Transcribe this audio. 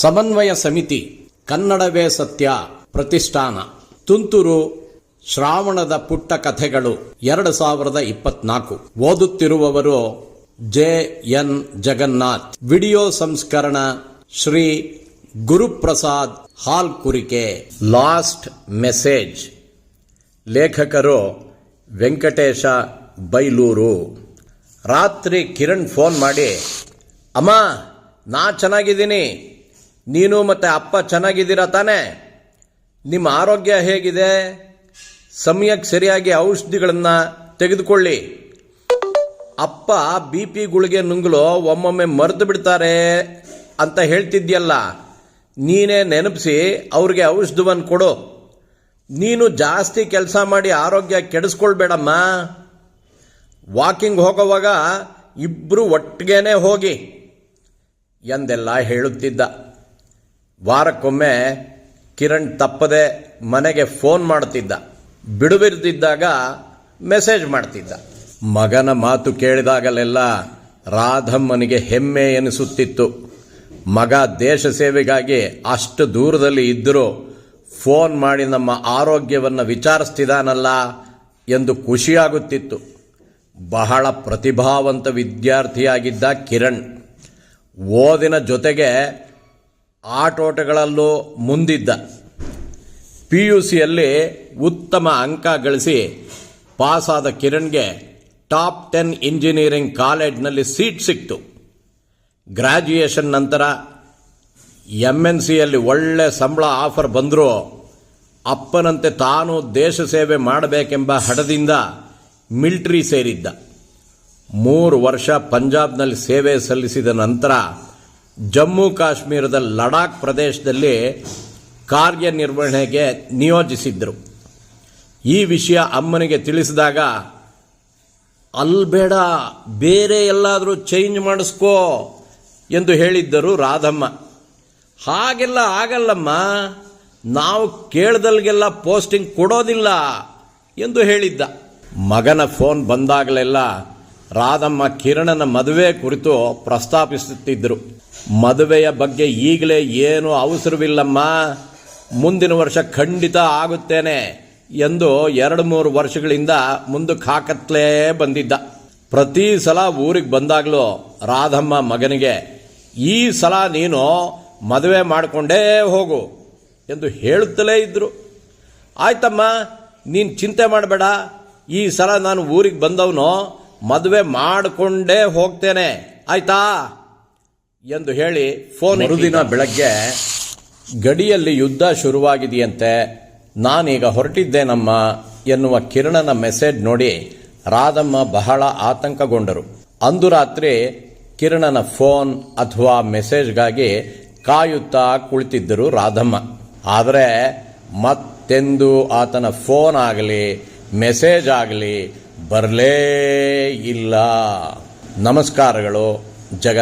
ಸಮನ್ವಯ ಸಮಿತಿ ಕನ್ನಡವೇ ಸತ್ಯ ಪ್ರತಿಷ್ಠಾನ. ತುಂತುರು ಶ್ರಾವಣದ ಪುಟ್ಟ ಕಥೆಗಳು ಎರಡು ಸಾವಿರದ ಇಪ್ಪತ್ನಾಲ್ಕು. ಓದುತ್ತಿರುವವರು ಜೆ ಎನ್ ಜಗನ್ನಾಥ್. ವಿಡಿಯೋ ಸಂಸ್ಕರಣ Shri Guruprasad Halkurike last message. ಲೇಖಕರು ವೆಂಕಟೇಶ ಬೈಲೂರು. ರಾತ್ರಿ ಕಿರಣ್ ಫೋನ್ ಮಾಡಿ, ಅಮ್ಮ, ನಾ ಚೆನ್ನಾಗಿದ್ದೀನಿ. ನೀನು ಮತ್ತೆ ಅಪ್ಪ ಚೆನ್ನಾಗಿದ್ದೀರಾ ತಾನೇ? ನಿಮ್ಮ ಆರೋಗ್ಯ ಹೇಗಿದೆ? ಸಮಯಕ್ಕೆ ಸರಿಯಾಗಿ ಔಷಧಿಗಳನ್ನು ತೆಗೆದುಕೊಳ್ಳಿ. ಅಪ್ಪ ಬಿ ಪಿ ಗುಳಿಗೆ ನುಂಗಲು ಒಮ್ಮೊಮ್ಮೆ ಮರೆತು ಬಿಡ್ತಾರೆ ಅಂತ ಹೇಳ್ತಿದ್ಯಲ್ಲ, ನೀನೇ ನೆನಪಿಸಿ ಅವ್ರಿಗೆ ಔಷಧವನ್ನು ಕೊಡು. ನೀನು ಜಾಸ್ತಿ ಕೆಲಸ ಮಾಡಿ ಆರೋಗ್ಯ ಕೆಡಿಸ್ಕೊಳ್ಬೇಡಮ್ಮ. ವಾಕಿಂಗ್ ಹೋಗುವಾಗ ಇಬ್ಬರು ಒಟ್ಟಿಗೆನೇ ಹೋಗಿ. ಎಂದೆಲ್ಲ ಹೇಳುತ್ತಿದ್ದ. ವಾರಕ್ಕೊಮ್ಮೆ ಕಿರಣ್ ತಪ್ಪದೆ ಮನೆಗೆ ಫೋನ್ ಮಾಡುತ್ತಿದ್ದ ಬಿಡುವಿರದಿದ್ದಾಗ ಮೆಸೇಜ್ ಮಾಡ್ತಿದ್ದ. ಮಗನ ಮಾತು ಕೇಳಿದಾಗಲೆಲ್ಲ ರಾಧಮ್ಮನಿಗೆ ಹೆಮ್ಮೆ ಎನಿಸುತ್ತಿತ್ತು. ಮಗ ದೇಶ ಸೇವೆಗಾಗಿ ಅಷ್ಟು ದೂರದಲ್ಲಿ ಇದ್ದರೂ ಫೋನ್ ಮಾಡಿ ನಮ್ಮ ಆರೋಗ್ಯವನ್ನು ವಿಚಾರಿಸ್ತಿದ್ದಾನಲ್ಲ ಎಂದು ಖುಷಿಯಾಗುತ್ತಿತ್ತು. ಬಹಳ ಪ್ರತಿಭಾವಂತ ವಿದ್ಯಾರ್ಥಿಯಾಗಿದ್ದ ಕಿರಣ್. ಓದಿನ ಜೊತೆಗೆ ಆಟೋಟಗಳಲ್ಲೂ ಮುಂದಿದ್ದ. ಪಿ ಯು ಸಿಯಲ್ಲಿ ಉತ್ತಮ ಅಂಕ ಗಳಿಸಿ ಪಾಸಾದ ಕಿರಣ್ಗೆ ಟಾಪ್ ಟೆನ್ ಇಂಜಿನಿಯರಿಂಗ್ ಕಾಲೇಜ್ನಲ್ಲಿ ಸೀಟ್ ಸಿಕ್ತು. ಗ್ರ್ಯಾಜುಯೇಷನ್ ನಂತರ ಎಂ ಎನ್ ಸಿಯಲ್ಲಿ ಒಳ್ಳೆ ಸಂಬಳ ಆಫರ್ ಬಂದರೂ ಅಪ್ಪನಂತೆ ತಾನು ದೇಶ ಸೇವೆ ಮಾಡಬೇಕೆಂಬ ಹಡದಿಂದ ಮಿಲ್ಟ್ರಿ ಸೇರಿದ್ದ. ಮೂರು ವರ್ಷ ಪಂಜಾಬ್ನಲ್ಲಿ ಸೇವೆ ಸಲ್ಲಿಸಿದ ನಂತರ ಜಮ್ಮು ಕಾಶ್ಮೀರದ ಲಡಾಖ್ ಪ್ರದೇಶದಲ್ಲಿ ಕಾರ್ಯನಿರ್ವಹಣೆಗೆ ನಿಯೋಜಿಸಿದ್ದರು ಈ ವಿಷಯ ಅಮ್ಮನಿಗೆ ತಿಳಿಸಿದಾಗ ಅಲ್ಬೇಡ ಬೇರೆ ಎಲ್ಲಾದರೂ ಚೇಂಜ್ ಮಾಡಿಸ್ಕೋ ಎಂದು ಹೇಳಿದ್ದರು ರಾಧಮ್ಮ. ಹಾಗೆಲ್ಲ ಆಗಲ್ಲಮ್ಮ, ನಾವು ಕೇಳ್ದಲ್ಗೆಲ್ಲ ಪೋಸ್ಟಿಂಗ್ ಕೊಡೋದಿಲ್ಲ ಎಂದು ಹೇಳಿದ್ದ. ಮಗನ ಫೋನ್ ಬಂದಾಗಲೆಲ್ಲ ರಾಧಮ್ಮ ಕಿರಣನ ಮದುವೆ ಕುರಿತು ಪ್ರಸ್ತಾಪಿಸುತ್ತಿದ್ದರು. ಮದುವೆಯ ಬಗ್ಗೆ ಈಗಲೇ ಏನು ಅವಸರವಿಲ್ಲಮ್ಮ. ಮುಂದಿನ ವರ್ಷ ಖಂಡಿತ ಆಗುತ್ತೇನೆ ಎಂದು ಎರಡು ಮೂರು ವರ್ಷಗಳಿಂದ ಮುಂದಕ್ಕೆ ಹಾಕತ್ಲೇ ಬಂದಿದ್ದ. ಪ್ರತಿ ಸಲ ಊರಿಗೆ ಬಂದಾಗಲೂ ರಾಧಮ್ಮ ಮಗನಿಗೆ, ಈ ಸಲ ನೀನು ಮದುವೆ ಮಾಡಿಕೊಂಡೇ ಹೋಗು ಎಂದು ಹೇಳುತ್ತಲೇ ಇದ್ದರು ಆಯ್ತಮ್ಮ, ನೀನು ಚಿಂತೆ ಮಾಡಬೇಡ. ಈ ಸಲ ನಾನು ಊರಿಗೆ ಬಂದವನು ಮದುವೆ ಮಾಡಿಕೊಂಡೇ ಹೋಗ್ತೇನೆ. ಆಯ್ತಾ? ಎಂದು ಹೇಳಿ ಫೋನ್ ಮರುದಿನ ಬೆಳಗ್ಗೆ ಗಡಿಯಲ್ಲಿ ಯುದ್ಧ ಶುರುವಾಗಿದೆಯಂತೆ ನಾನೀಗ ಹೊರಟಿದ್ದೇನಮ್ಮ ಎನ್ನುವ ಕಿರಣನ ಮೆಸೇಜ್ ನೋಡಿ ರಾಧಮ್ಮ ಬಹಳ ಆತಂಕಗೊಂಡರು. ಅಂದು ರಾತ್ರಿ ಕಿರಣನ ಫೋನ್ ಅಥವಾ ಮೆಸೇಜ್ಗಾಗಿ ಕಾಯುತ್ತಾ ಕುಳಿತಿದ್ದರು ರಾಧಮ್ಮ. ಆದರೆ ಮತ್ತೆಂದು ಆತನ ಫೋನ್ ಆಗಲಿ ಮೆಸೇಜ್ ಆಗಲಿ ಬರಲೇ ಇಲ್ಲ. ನಮಸ್ಕಾರಗಳು ಜಗ